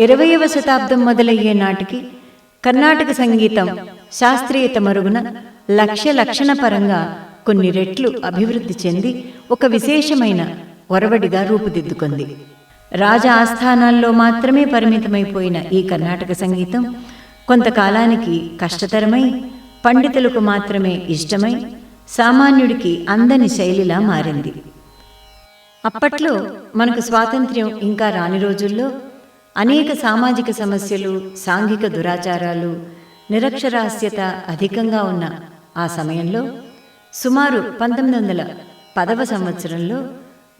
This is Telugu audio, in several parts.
ఇరవయవ శతాబ్దం మొదలయ్యే నాటికి కర్ణాటక సంగీతం శాస్త్రీయత మరుగున లక్ష్య లక్షణ పరంగా కొన్ని రెట్లు అభివృద్ధి చెంది ఒక విశేషమైన ఒరవడిగా రూపుదిద్దుకుంది. రాజ ఆస్థానాల్లో మాత్రమే పరిమితమైపోయిన ఈ కర్ణాటక సంగీతం కొంతకాలానికి కష్టతరమై పండితులకు మాత్రమే ఇష్టమై సామాన్యుడికి అందని శైలిలా మారింది. అప్పట్లో మనకు స్వాతంత్ర్యం ఇంకా రాని రోజుల్లో అనేక సామాజిక సమస్యలు సాంఘిక దురాచారాలు నిరక్షరాస్యత అధికంగా ఉన్న ఆ సమయంలో సుమారు పంతొమ్మిది వందల పదవ సంవత్సరంలో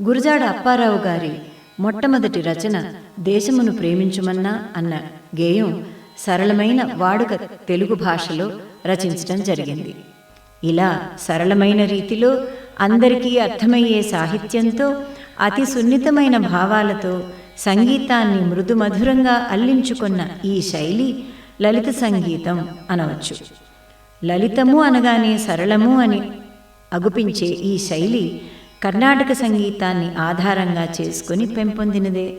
గురజాడ అప్పారావు గారి మొట్టమొదటి రచన దేశమును ప్రేమించుమన్నా అన్న గేయం సరళమైన వాడుక తెలుగు భాషలో రచించటం జరిగింది. ఇలా సరళమైన రీతిలో అందరికీ అర్థమయ్యే సాహిత్యంతో అతి సున్నితమైన భావాలతో సంగీతాన్ని మృదుమధురంగా అల్లించుకున్న ఈ శైలి లలిత సంగీతం అనవచ్చు. లలితము అనగానే సరళము అని అగుపించే ఈ శైలి కర్ణాటక సంగీతాన్ని ఆధారంగా చేసుకుని పెంపొందినదే.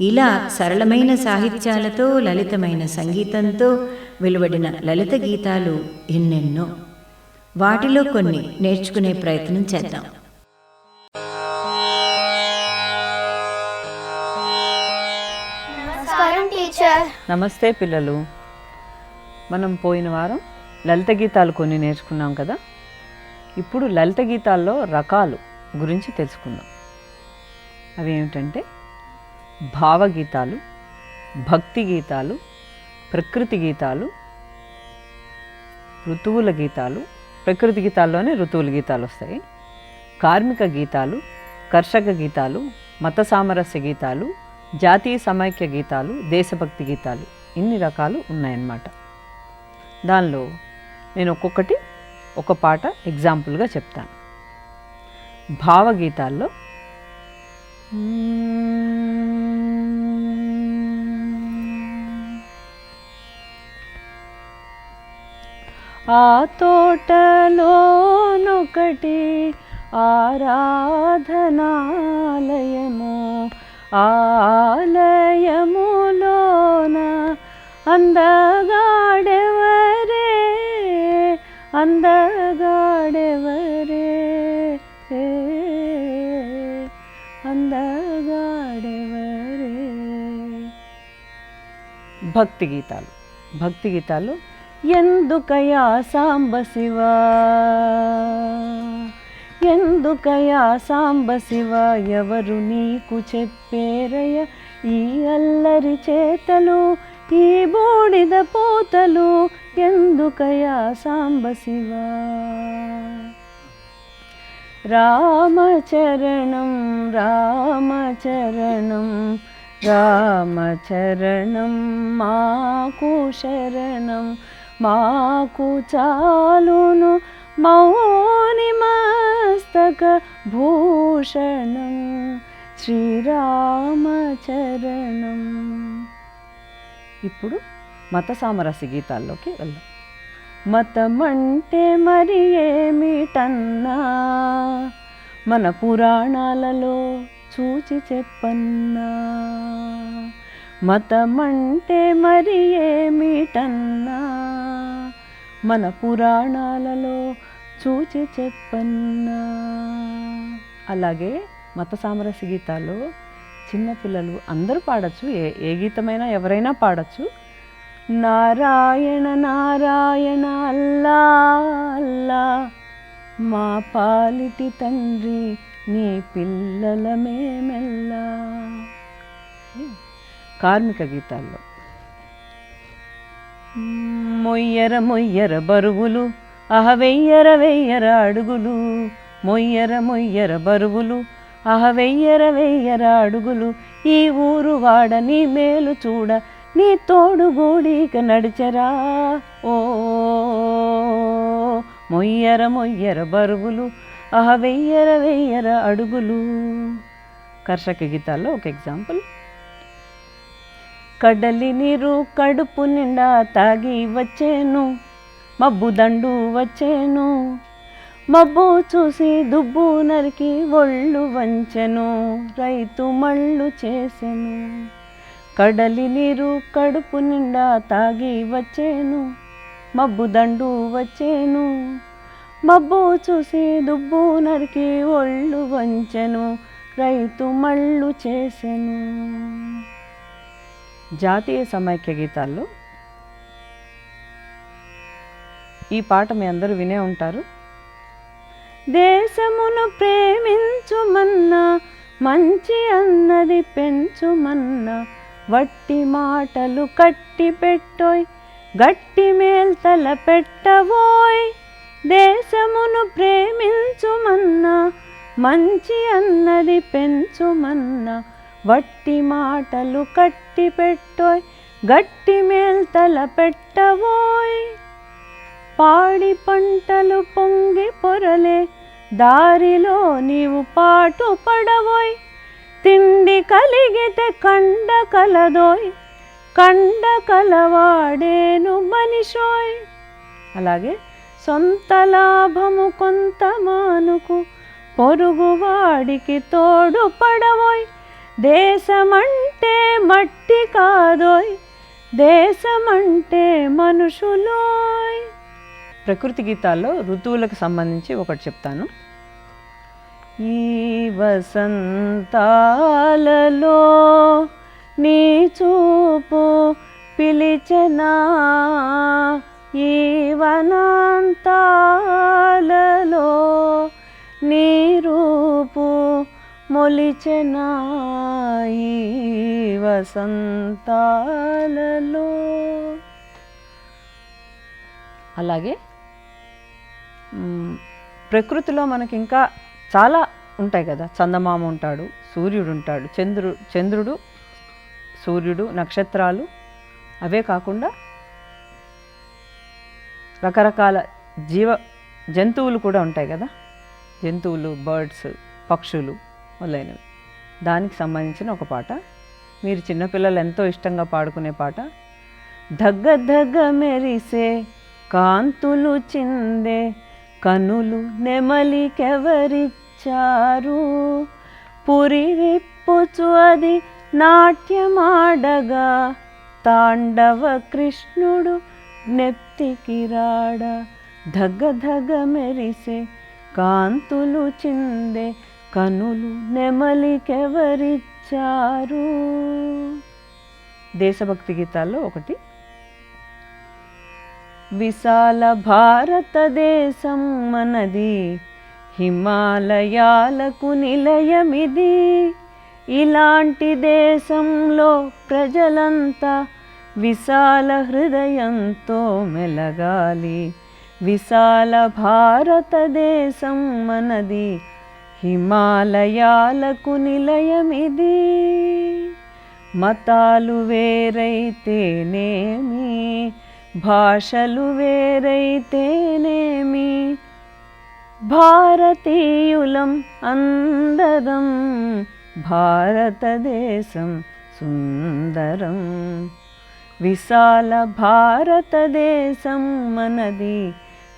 ఇలా సరళమైన సాహిత్యాలతో లలితమైన సంగీతంతో వెలువడిన లలిత గీతాలు ఎన్నెన్నో. వాటిలో కొన్ని నేర్చుకునే ప్రయత్నం చేద్దాం. టీచర్ నమస్తే పిల్లలు. మనం పోయిన వారం లలిత గీతాలు కొన్ని నేర్చుకున్నాం కదా? ఇప్పుడు లలిత గీతాల్లో రకాలు గురించి తెలుసుకుందాం. అవి ఏమిటంటే భావగీతాలు భక్తి గీతాలు ప్రకృతి గీతాలు ఋతువుల గీతాలు ప్రకృతి గీతాల్లోనే ఋతువుల గీతాలు వస్తాయి. కార్మిక గీతాలు కర్షక గీతాలు మత సామరస్య గీతాలు జాతీయ సమైక్య గీతాలు దేశభక్తి గీతాలు ఇన్ని రకాలు ఉన్నాయన్నమాట. దానిలో నేను ఒక్కొక్కటి ఒక పాట ఎగ్జాంపుల్గా చెప్తాను. భావగీతాల్లో ఆ తోటలోనొకటి ఆరాధనాలయము ఆలయములోన అందగాడెవరే? అందగాడెవరే? అందగాడెవరే? భక్తి గీతాలు భక్తి గీతాలు ఎందుకయా సాంబ శివా ఎందుకయా సాంబ శివ ఎవరు నీకు చెప్పేరయ్య? ఈ అల్లరి చేతలు ఈ బూడిద పోతలు ఎందుకయా సాంబ శివ రామచరణం రామచరణం రామచరణం మాకు శరణం మాకు చాలును మౌని మస్తక భూషణం శ్రీరామచరణం ఇప్పుడు మత సామరస్య గీతాల్లోకి వెళ్దాం. మతమంటే మరి ఏమిటన్నా మన పురాణాలలో చూచి చెప్పన్నా? మతమంటే మరి ఏమిటన్నా మన పురాణాలలో చూచి చెప్పన్నా. అలాగే మత సామరస్య గీతాలు చిన్నపిల్లలు అందరూ పాడచ్చు. ఏ ఏ గీతమైనా ఎవరైనా పాడచ్చు. నారాయణ నారాయణ అల్లా అల్లా. మా పాలిటి తండ్రి నీ పిల్లల మేమెల్లా. కార్మిక గీతాల్లో. మొయ్యర మొయ్యర బరువులు అహ వెయ్యర వెయ్యర అడుగులు. మొయ్యర మొయ్యర బరువులు అహ వెయ్యర వెయ్యర అడుగులు. ఈ ఊరు వాడ నీ మేలు చూడ నీ తోడుగూడిక నడిచరా. ఓ మొయ్యర మొయ్యర బరువులు అహ వెయ్యర వెయ్యర అడుగులు. కర్షక గీతాల్లో ఒక ఎగ్జాంపుల్. కడలి నీరు కడుపు నిండా తాగి వచ్చేను. మబ్బు దండు వచ్చేను. మబ్బు చూసి దుబ్బు నరికి ఒళ్ళు వంచెను. రైతు మళ్ళు చేసెను. కడలి నీరు కడుపు నిండా తాగి వచ్చేను. మబ్బు దండు వచ్చేను. మబ్బు చూసి దుబ్బు నరికి ఒళ్ళు వంచెను. రైతు మళ్ళు చేసెను. జాతీయ సమైక్య గీతాల్లో ఈ పాట మీ అందరూ వినే ఉంటారు. దేశమును ప్రేమించుమన్నా మంచి అన్నది పెంచుమన్నా వట్టి మాటలు కట్టి పెట్టోయ్ గట్టి మేల్తల పెట్టవోయ్ దేశమును ప్రేమించుమన్నా మంచి అన్నది పెంచుమన్నా వట్టి మాటలు కట్టి పెట్టోయ్ గట్టి మేల్తల పెట్టవోయ్ పాడి పంటలు పొంగి పొరలే దారిలో నీవు పాటు పడవోయ్ తిండి కలిగితే కండ కలదోయ్ కండ కలవాడేను మనిషోయ్. అలాగే సొంత లాభము కొంత మానుకు పొరుగువాడికి తోడు పడవోయ్ దేశమంటే మట్టి కాదోయ్ దేశమంటే మనుషులోయ్. ప్రకృతి గీతాల్లో ఋతువులకు సంబంధించి ఒకటి చెప్తాను. ఈ వసంతాలలో నీ చూపు పిలిచనా? ఈ వనాంతాలలో నీరు మొలిచెనాయి వసంతాలలో. అలాగే ప్రకృతిలో మనకి ఇంకా చాలా ఉంటాయి కదా. చందమామ ఉంటాడు సూర్యుడు ఉంటాడు చంద్రుడు చంద్రుడు సూర్యుడు నక్షత్రాలు అవే కాకుండా రకరకాల జీవ జంతువులు కూడా ఉంటాయి కదా. జంతువులు బర్డ్స్ పక్షులు. మొదలైనవి. దానికి సంబంధించిన ఒక పాట. మీరు చిన్నపిల్లలు ఎంతో ఇష్టంగా పాడుకునే పాట. దగ్గ దగ్గ మెరిసే కాంతులు చిందే కనులు నెమలికెవరిచ్చారు? పురి విప్పుచు అది నాట్యమాడగా తాండవ కృష్ణుడు నెప్తికి రాడ. దగ్గ దగ్గ మెరిసే కాంతులు చిందే కనులు నెమలికెవరిచ్చారు? దేశభక్తి గీతాల్లో ఒకటి. విశాల భారతదేశం మనది హిమాలయాలకు నిలయమిది. ఇలాంటి దేశంలో ప్రజలంతా విశాల హృదయంతో మెలగాలి. విశాల భారతదేశం మనది హిమాలయాలకు నిలయమిది. మతాలు వేరైతేనేమి భాషలు వేరైతేనేమి భారతీయులం అందరం భారతదేశం సుందరం. విశాల భారతదేశం మనది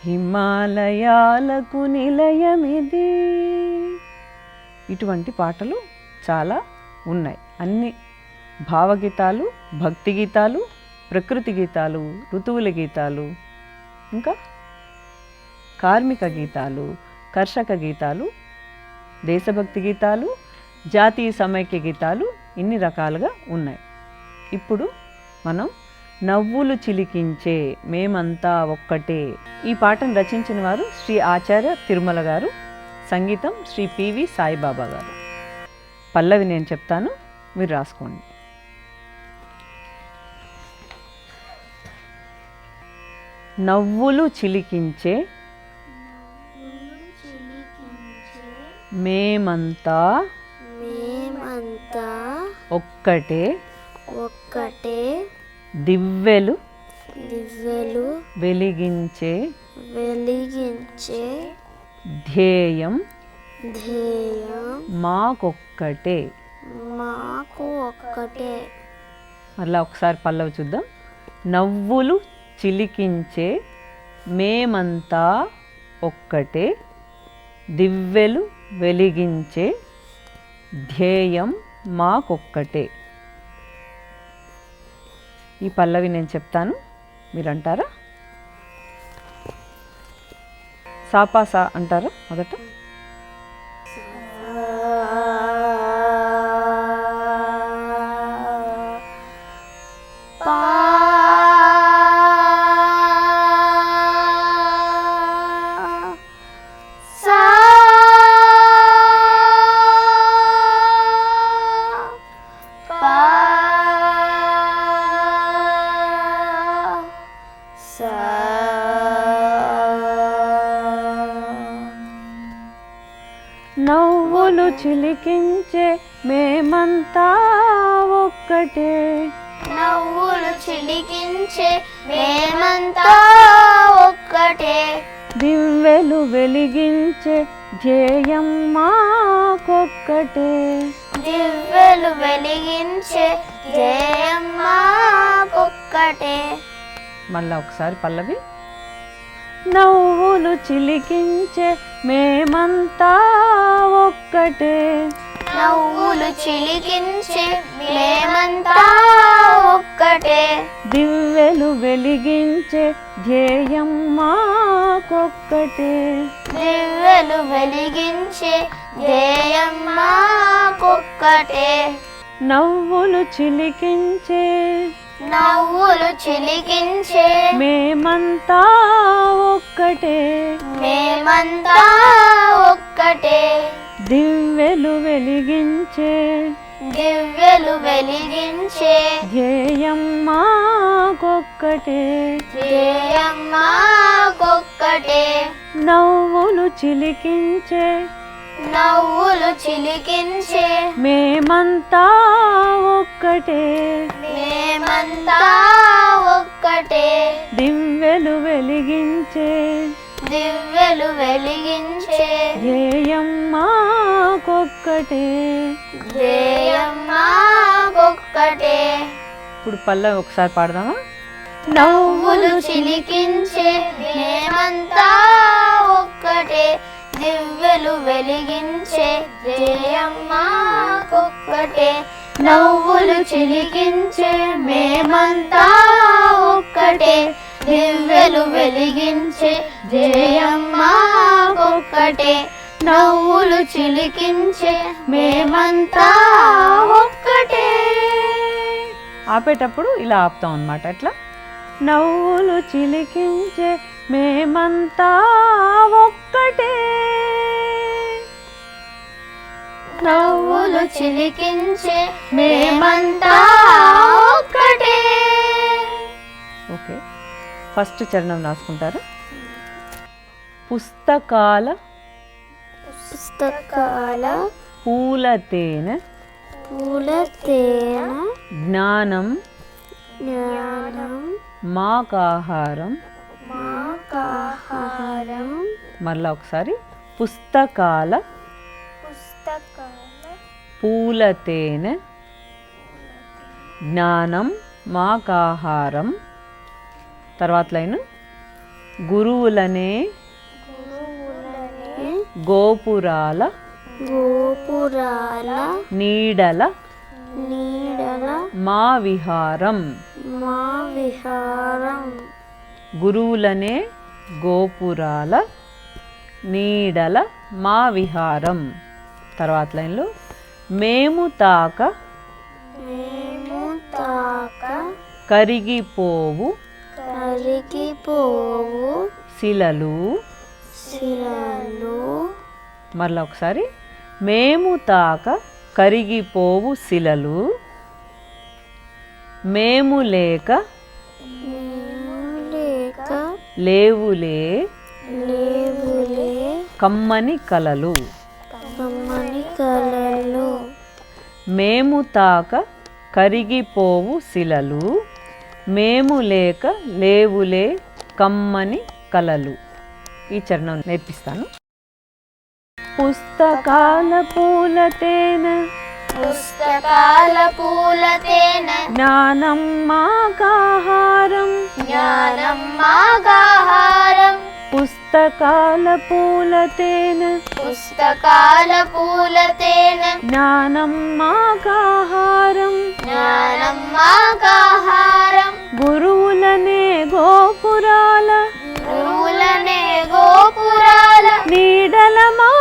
హిమాలయాలకు నిలయమిది. ఇటువంటి పాటలు చాలా ఉన్నాయి. అన్ని భావగీతాలు భక్తి గీతాలు ప్రకృతి గీతాలు ఋతువుల గీతాలు ఇంకా కార్మిక గీతాలు కర్షక గీతాలు దేశభక్తి గీతాలు జాతీయ సమైక్య గీతాలు ఇన్ని రకాలుగా ఉన్నాయి. ఇప్పుడు మనం నవ్వులు చిలికించే మేమంతా ఒక్కటే. ఈ పాటను రచించిన వారు శ్రీ ఆచార్య తిరుమల గారు. సంగీతం శ్రీ పివి సాయిబాబా గారు. పల్లవి నేను చెప్తాను మీరు రాసుకోండి. నవ్వులు చిలికించే మేమంతా మేమంతా ఒక్కటే ఒక్కటే దివ్వెలు దివ్వెలు వెలిగించే వెలిగించే ధ్యేయం మాకొక్కటే. మాకు ఒక్కటే మళ్ళా ఒకసారి పల్లవి చూద్దాం. నవ్వులు చిలికించే మేమంతా ఒక్కటే. దివ్వెలు వెలిగించే ధ్యేయం మాకొక్కటే. ఈ పల్లవి నేను చెప్తాను. మీరు సాపాసా అంటారు మొదట. దివ్వెలు వెలిగించే ధ్యేయం మాకొక్కటే. దివ్వెలు వెలిగించే జయం మాకొక్కటే. మళ్ళా ఒకసారి పల్లవి. నవ్వులు చిలికించే మేమంతా ఒక్కటే. నవ్వులు చిలికించే మేమంతా ఒక్కటే. దివ్వెలు వెలిగించే ధ్యేయం మాకొక్కటే. దివ్వెలు వెలిగించే ధ్యేయం మాకొక్కటే. నవ్వులు చిలికించే నవ్వులు చిలికించే మేమంతా ఒక్కటే. మేమంతా ఒక్కటే. దివ్వెలు వెలిగించే దివ్యలు వెలిగించే. ధ్యేయం మాకొక్కటే ధ్యేయం మాకొక్కటే నవ్వులు చిలికించే నవ్వులు చిలికించే. మేమంతా ఒక్కటే. మేమంతా ఒక్కటే. దివ్వెలు వెలిగించే దివ్యలు వెలిగించే. ధ్యేయం మాకొక్కటే ధ్యేయం మాకొక్కటే ఇప్పుడు పల్లవి ఒకసారి పాడదామా? నవ్వులు చిలికించే మేమంతా ఒక్కటే. దివ్యలు వెలిగించే ధ్యేయం మాకొక్కటే నవ్వులు చిలికించే మేమంతా ఒక్కటే. దివ్యలు వెలిగించే ధ్యేయం మాకొక్కటే నవ్వులు చిలికించే మేమంతా ఒక్కటే. ఆపేటప్పుడు ఇలా ఆపుతాం అనమాట అట్లా నవ్వులు చిలికించే మేమంతా ఒక్కటే. నవ్వులు చిలికించే మేమంతా ఒక్కటే. ఓకే. ఫస్ట్ చరణం రాసుకుంటారు? పుస్తకాల పుస్తకాల పూల తేనె పూల తేన జ్ఞానం జ్ఞానం మాకాహారం మాకాహారం మరలా ఒకసారి. పుస్తకాల పుస్తకాల పూల తేనె జ్ఞానం మాకాహారం తర్వాత లైన్ గురువులనే గోపురాల గోపురాల నీడల నీడల మా విహారం మా విహారం గురువులనే గోపురాల నీడల మా విహారం తర్వాత లైన్లో మేము తాక మేము తాక కరిగిపోవు కరిగిపోవు శిలలు. శిలలు. మరలా ఒకసారి. మేము తాక కరిగిపోవు శిలలు. మేము లేక మేము లేక లేవులే లేవులే కమ్మని కలలు. కమ్మని కలలు. మేము తాక కరిగిపోవు శిలలు. మేము లేక లేవులే కమ్మని కలలు. ఈ చరణం నేర్పిస్తాను. పుస్తకాల పూల తేనె. పుస్తకాల పూల తేన. జ్ఞానం మాకాహారం జ్ఞానం మాగాహారం పుస్తకాల పూలతేన పుస్తకాల పూలతేన జ్ఞానం మాకాహారం జ్ఞానం మాకాహారం గురువులనే గోపురాల. గురువులనే గోపురాల. నీడల మా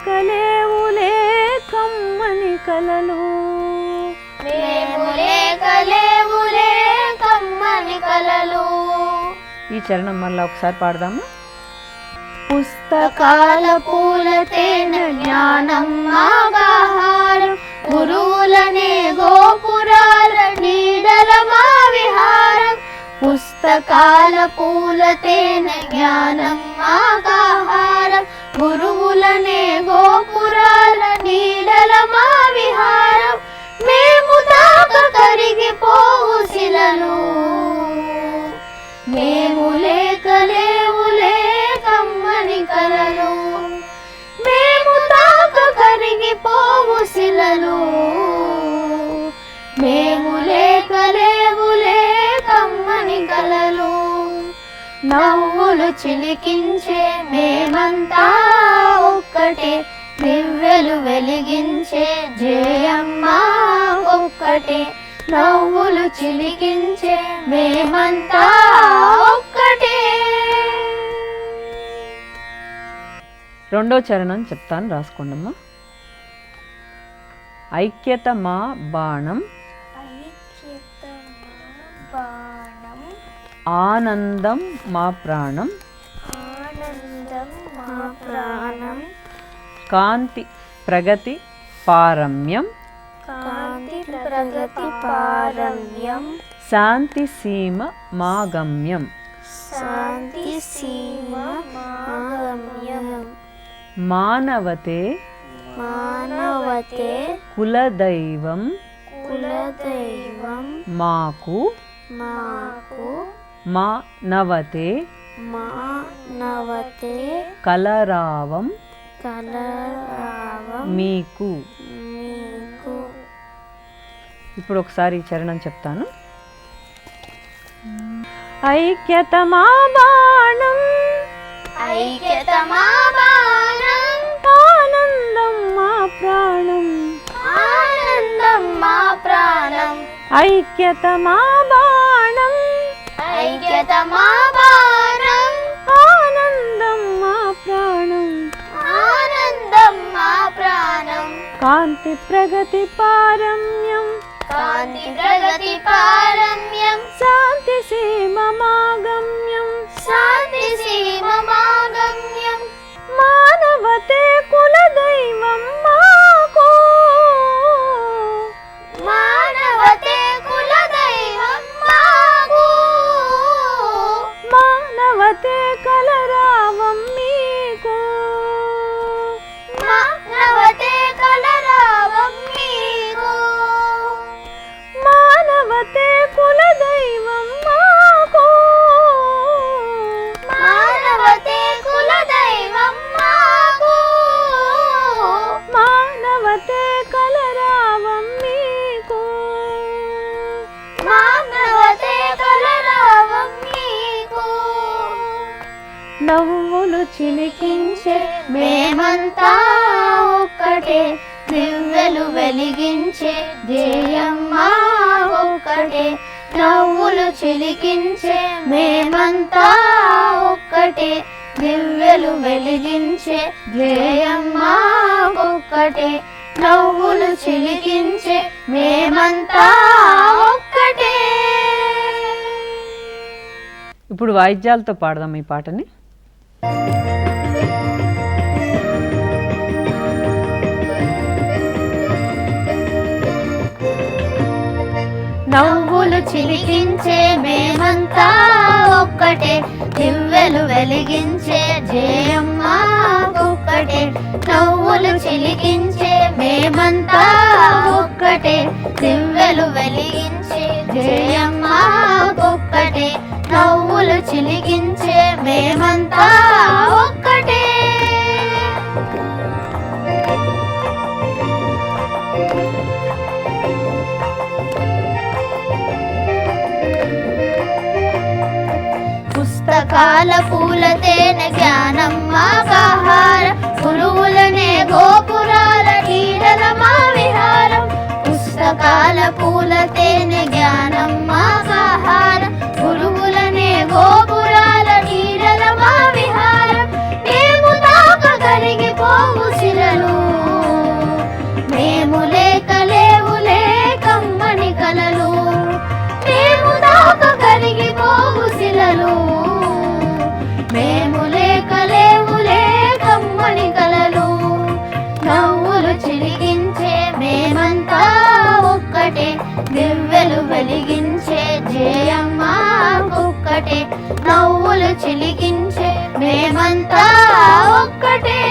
లేక లేవులే కమ్మని కలలు. కమ్మని ఈ చరణం మళ్ళీ ఒకసారి పాడదామా. పుస్తకాల పూలతేన జ్ఞానం మాగాహారం గురువులనే గోపురాల నీడల మా విహారం పుస్తకాల పూలతేన జ్ఞానం మాగాహారం గురువులనే గోపురాల నీడల మా విహారం. మేము తాక కరిగిపోవు శిలలు. మేము లేక లేవు కమ్మని కలలు. మేము తాక కరిగిపోవు శిలలు. మేము లేక లేవు కమ్మని కలలు. నవ్వులు చిలికించే మేమంతా ఒక్కటే దివ్యలు వెలిగించే జయమ్మ ఒక్కటే నవ్వులు చిలికించే మేమంతా ఒక్కటే. రెండో చరణం చెప్తాను రాసుకోండమ్మా. ఐక్యత మా బాణం బాణం? ఆనందం మా ప్రాణం? ఆనందం మా ప్రాణం? కాంతి ప్రగతి పారమ్యం. కాంతి ప్రగతి పారమ్యం. శాంతి సీమ మా గమ్యం శాంతి సీమ మాగమ్యం. మానవతే మానవతే కులదైవం. కులదైవం. మాకు మాకు మానవతే మానవతే కలరావం. మీకు. ఇప్పుడు ఒకసారి ఈ చరణం చెప్తాను. ఐక్యత బాణం ఐక్యత మా బాణం ఆనందం మా ప్రాణం. ఆనందం మా ప్రాణం. ఐక్యత మా బాణం ఐక్యత కాంతి ప్రగతి పారమ్యం. కాంతి ప్రగతి పారమ్యం. శాంతి సీమ మా గమ్యం శాంతి సీమ మాగమ్యం. మానవతే కులదైవం మాకు. మానవతే కులదైవం మాకు. మానవతే చిలికించే మేమంతా ఒక్కటే. దివ్యలు వెలిగించే జేయమ్మా ఒక్కటే. నవ్వులు చిలికించే మేమంతా ఒక్కటే. దివ్యలు వెలిగించే జేయమ్మా ఒక్కటే. నవ్వులు చిలికించే మేమంతా ఒక్కటే. ఇప్పుడు వాయిద్యాలతో పాడదాం ఈ పాటని. నవ్వులు చిలికించే మేమంతా ఒక్కటే. దివ్వెలు వెలిగించే జయమ్మ ఒక్కటే. నవ్వులు చిలికించే మేమంతా ఒక్కటే. దివ్వెలు వెలిగించే జయమ్మ ఒక్కటే. నవ్వులు చిలికించే మేమంతా ఒక్కటే. పాల పూల తేనె జ్ఞానం మాకాహార గురువులనే గోపురాల నీడల మా విహారం. పుస్తకాల పూల తేనె జ్ఞానం మాకాహార గురువులనే గోపుర నవ్వులు మేమంతా ఒక్కటే.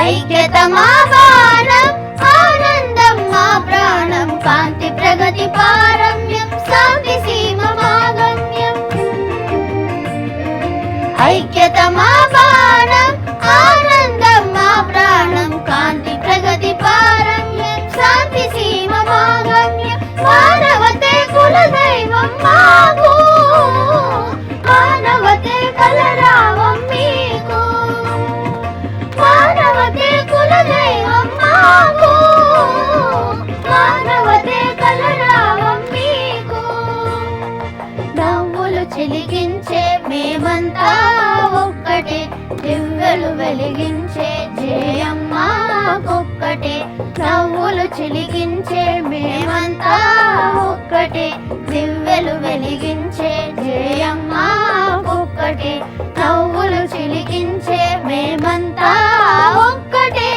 ఐక్యత మా బాణం ఆనందం మా ప్రాణం కాంతి ప్రగతి పారమ్యం శాంతి సీమ మాగమ్యం. ఐక్యత మా వెలిగించే జయమ్మ ఒక్కటే. నవ్వులు చిలిగించే మేమంతా ఒక్కటే. దివ్యలు వెలిగించే జయమ్మ ఒక్కటే. నవ్వులు చిలికించే మేమంతా ఒక్కటే.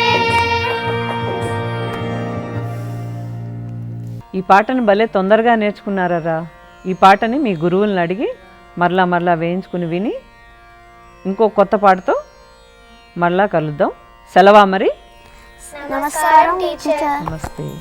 ఈ పాటను భలే తొందరగా నేర్చుకున్నారా ఈ పాటని మీ గురువులను అడిగి మరలా మరలా వేయించుకుని విని ఇంకో కొత్త పాటతో మరలా కలుద్దాం. సెలవా మరి? నమస్కారం టీచర్. నమస్తే.